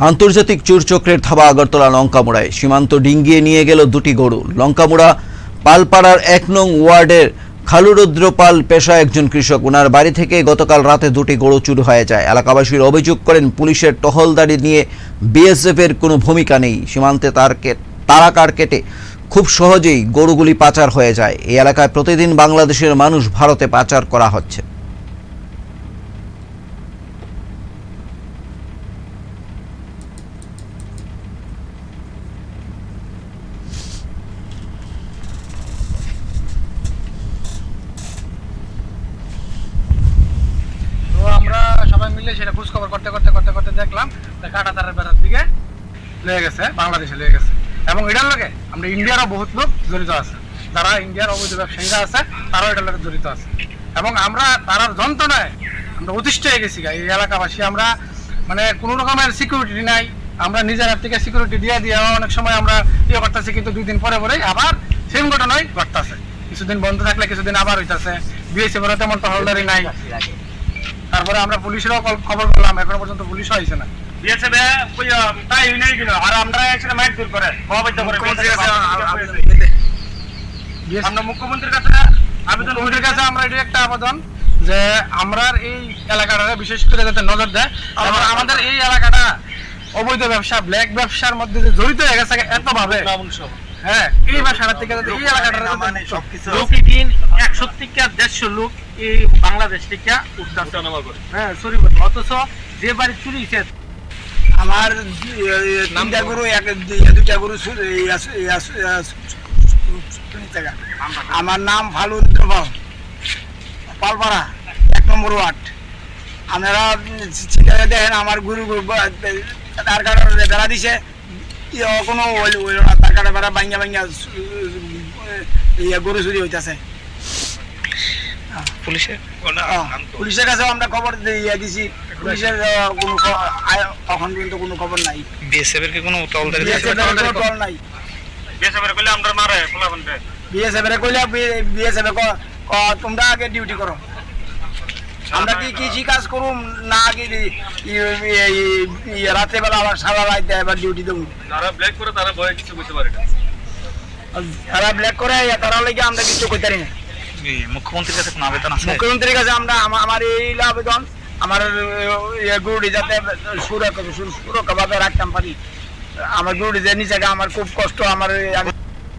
আন্তর্জাতিক চুরচক্রের থাবা আগরতলা লঙ্কামুড়ায়। সীমান্ত ডিঙ্গিয়ে নিয়ে গেল দুটি গরু। লঙ্কামুড়া পালপাড়ার এক নং ওয়ার্ডের খালুরুদ্র পাল পেশা একজন কৃষক। ওনার বাড়ি থেকে গতকাল রাতে দুটি গরু চুরি হয়ে যায়। এলাকাবাসীর অভিযোগ করেন, পুলিশের টহলদারি নিয়ে বিএসএফ এর কোনো ভূমিকা নেই। সীমান্তে তার কে- তারাকার কেটে খুব সহজেই গরুগুলি পাচার হয়ে যায়। এই এলাকায় প্রতিদিন বাংলাদেশের মানুষ ভারতে পাচার করা হচ্ছে তো আমরা সবাই মিলে সেটা খোঁজ খবর করতে করতে করতে করতে দেখলাম যে কাটা তারের বেড়ার দিকে লয়ে গেছে, বাংলাদেশে লয়ে গেছে। এবং এটার লগে আমরা ইন্ডিয়ারও বহুত লোক জড়িত আছে। যারা ইন্ডিয়ার অবৈধ ব্যবসায়ীরা আছে, তারাও এটার লগে জড়িত আছে। এবং আমরা তারার যন্ত্রণায় আমরা অতিষ্ঠ হয়ে গেছি এই এলাকাবাসী আমরা মানে কোনো রকমের সিকিউরিটি নাই। আমরা নিজের হাত থেকে সিকিউরিটি দিয়ে দিয়ে অনেক সময় আমরা ইয়ে করতেছি, কিন্তু দুই দিন পরে পরে আবার সেম ঘটনাই ঘটতেছে। কিছুদিন বন্ধ থাকলে কিছুদিন আবার হইতাছে। বিএসএফ এর তেমন টহলদারি নাই। তারপরে আমরা পুলিশেরও খবর পেলাম, এখনও পর্যন্ত পুলিশও আইছে না। বিএসএফ তাই নেই দিল আর আমরা এখানে মাইক দূর করে মহাবাদ্য করে মুখ্যমন্ত্রীর কাছে BSF আমরা মুখ্যমন্ত্রীর কাছে আবেদন মুখ্যমন্ত্রীর কাছে আমরা এটা একটা আবেদন যে আমরা এই এলাকাটা বিশেষ করে যাতে নজর দেয় এবং আমাদের এই এলাকাটা অবৈধ ব্যবসা ব্ল্যাক ব্যবসার মধ্যে যে জড়িত হয়ে গেছে এত ভাবে হ্যাঁ এই ব্যবসাটা থেকে যাতে এই এলাকাটা লোক দিন একশো থেকে দেড়শো লোক এই বাংলাদেশ থেকে উঠানামা করে। হ্যাঁ সরি অথচ যে বাড়ি চুরি সে আমার তিনটা গরু এক দুটা গরু। আমার নাম ফালুন পাল পালপাড়া এক নম্বর ওয়ার্ড। আপনারা চিন্তা দেখেন আমার গুরু তার কাটা বেড়া দিছে। ইয়ে কোনো না তার কাটা বেড়া ভাঙ্গা ভাঙ্গা ইয়ে গরু চুরি হইতাছে। পুলিশে পুলিশের কাছেও আমরা খবর দিয়ে দিছি। পুলিশের কোনো এখন পর্যন্ত কোনো খবর নাই। বিএসএফ এর কি কোনো নাই। বিএসএফ এর কইলে আমরা মারে পোলাবনতে বিএসএফ এর কইলে বিএসএফ তোমরা আগে ডিউটি করো। আমরা কি কৃষি কাজ করুম? না কি ই- রাত্রেবেলা আবার সারা রাত এবার ডিউটি দেবো। যারা ব্ল্যাক করে তারা ভয়ে কিছু বুঝতে পারে না। তারা ব্ল্যাক করে তারা লেগে আমরা কিছু করতে পারি না। মুখ্যমন্ত্রীর কাছে কোনো আবেদন আছে? মুখ্যমন্ত্রীর কাছে আমরা আমার এই আবেদন আমার গরুটি যাতে সুরক্ষা সুরক্ষাভাবে রাখতাম পারি। আমার গরুটি যে নিচে আমার খুব কষ্ট, আমার আমি